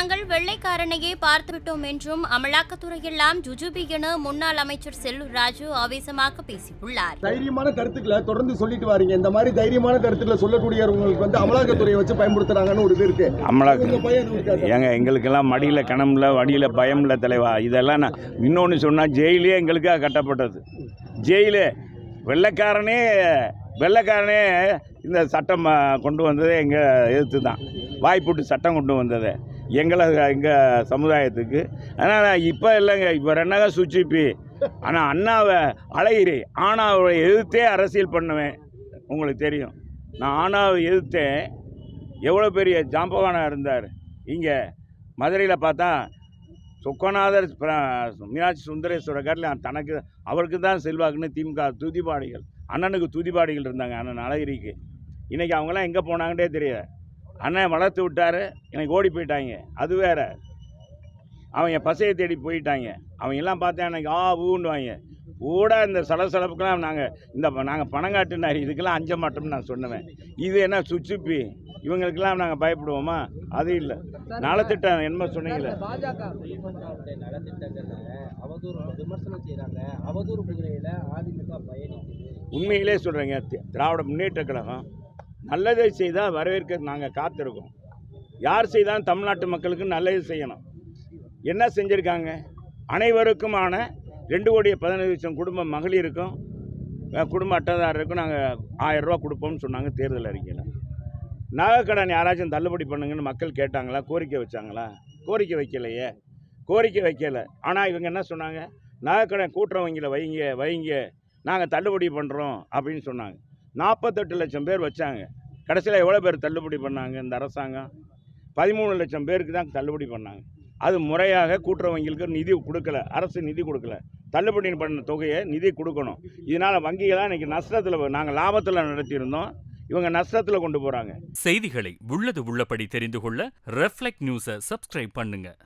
நாங்கள் வெள்ளைக்காரனையே பார்த்துவிட்டோம் என்றும் அமலாக்கத்துறையெல்லாம் ஜுஜுபி என முன்னாள் அமைச்சர் செல்லூர் ராஜு ஆவேசமாக பேசியுள்ளார். தைரியமான கருத்துக்களை தொடர்ந்து சொல்லிட்டு வாரீங்க. இந்த மாதிரி தைரியமான கருத்துக்களை சொல்லக்கூடியவங்களுக்கு வந்து அமலாக்கத்துறையை வச்சு பயன்படுத்துறாங்கன்னு ஒரு இது இருக்கு. அமலாக்க? ஏங்க எங்களுக்கெல்லாம் மடியில் கணம்ல வடியில் பயம்ல தலைவா. இதெல்லாம் நான் இன்னொன்று சொன்னால் ஜெயிலே எங்களுக்காக கட்டப்பட்டது. ஜெயிலு. வெள்ளைக்காரனே வெள்ளைக்காரனே இந்த சட்டம் கொண்டு வந்ததே எங்கள் எதிர்த்து தான். வாய்ப்புட்டு சட்டம் கொண்டு வந்தது. எங்களை எங்கள் சமுதாயத்துக்கு. ஆனால் இப்போ இல்லைங்க இப்போ ரெண்டாக சுச்சிப்பி. ஆனால் அண்ணாவை அழகிரி ஆனாவை எதிர்த்தே அரசியல் பண்ணுவேன். உங்களுக்கு தெரியும். நான் ஆனாவை எதிர்த்தேன். எவ்வளோ பெரிய ஜாம்பவானாக இருந்தார். இங்கே மதுரையில் பார்த்தா சொக்கநாதர் மீனாட்சி சுந்தரேஸ்வரர் காட்டில் தனக்கு அவருக்கு தான் செல்வாக்குன்னு திமுக துதிபாடிகள் அண்ணனுக்கு துதிபாடிகள் இருந்தாங்க அண்ணன் அழகிரிக்கு. இன்றைக்கி அவங்களாம் எங்கே போனாங்கன்னே தெரியல அண்ணன் வளர்த்து விட்டாரு எனக்கு ஓடி போயிட்டாங்க. அது வேற. அவங்க பசையை தேடி போயிட்டாங்க. அவங்க எல்லாம் பார்த்தேன் எனக்கு ஆ ஊண்டுவாங்க கூட இந்த சலசலப்புக்கெல்லாம் நாங்கள் இந்த நாங்கள் பணம் காட்டுனார் இதுக்கெல்லாம் அஞ்ச மாட்டோம்னு நான் சொன்னேன் இது என்ன சுச்சுப்பி? இவங்களுக்கெல்லாம் நாங்கள் பயப்படுவோமா? அது இல்லை. நலத்திட்டம் என்ன சொன்னீங்களே. பாஜக அவதூறு உண்மையிலே சொல்கிறேங்க திராவிட முன்னேற்ற கழகம் நல்லதை செய்தால் வரவேற்க நாங்கள் காத்திருக்கோம். யார் செய்தாலும் தமிழ்நாட்டு மக்களுக்கு நல்லது செய்யணும். என்ன செஞ்சுருக்காங்க? அனைவருக்குமான ரெண்டு கோடி பதினஞ்சு லட்சம் குடும்ப மகளிருக்கும் குடும்ப அட்டைதாரருக்கும் நாங்கள் ஆயிரம் ரூபா கொடுப்போம்னு சொன்னாங்க தேர்தல் அறிக்கையில். நகைக்கடன் யாராச்சும் தள்ளுபடி பண்ணுங்கன்னு மக்கள் கேட்டாங்களா? கோரிக்கை வச்சாங்களா? கோரிக்கை வைக்கலையே. கோரிக்கை வைக்கலை. ஆனால் இவங்க என்ன சொன்னாங்க? நகைக்கடன் கூட்டுறவங்கில் வைங்க வைங்க. நாங்கள் தள்ளுபடி பண்ணுறோம் அப்படின்னு சொன்னாங்க. நாற்பத்தெட்டு லட்சம் பேர் வச்சாங்க. கடைசியில் எவ்வளோ பேர் தள்ளுபடி பண்ணாங்க இந்த அரசாங்கம்? பதிமூணு லட்சம் பேருக்கு தான் தள்ளுபடி பண்ணாங்க. அது முறையாக கூட்டுறவங்களுக்கு நிதி கொடுக்கல. அரசு நிதி கொடுக்கல. தள்ளுபடி பண்ண தொகையை நிதி கொடுக்கணும். இதனால் வங்கிகளாக இன்றைக்கி நஷ்டத்தில் நாங்கள் லாபத்தில் நடத்தியிருந்தோம். இவங்க நஷ்டத்தில் கொண்டு போகிறாங்க செய்திகளை உள்ளது உள்ளபடி தெரிந்து கொள்ள ரெஃப்ளெக்ட் நியூஸை சப்ஸ்கிரைப் பண்ணுங்க.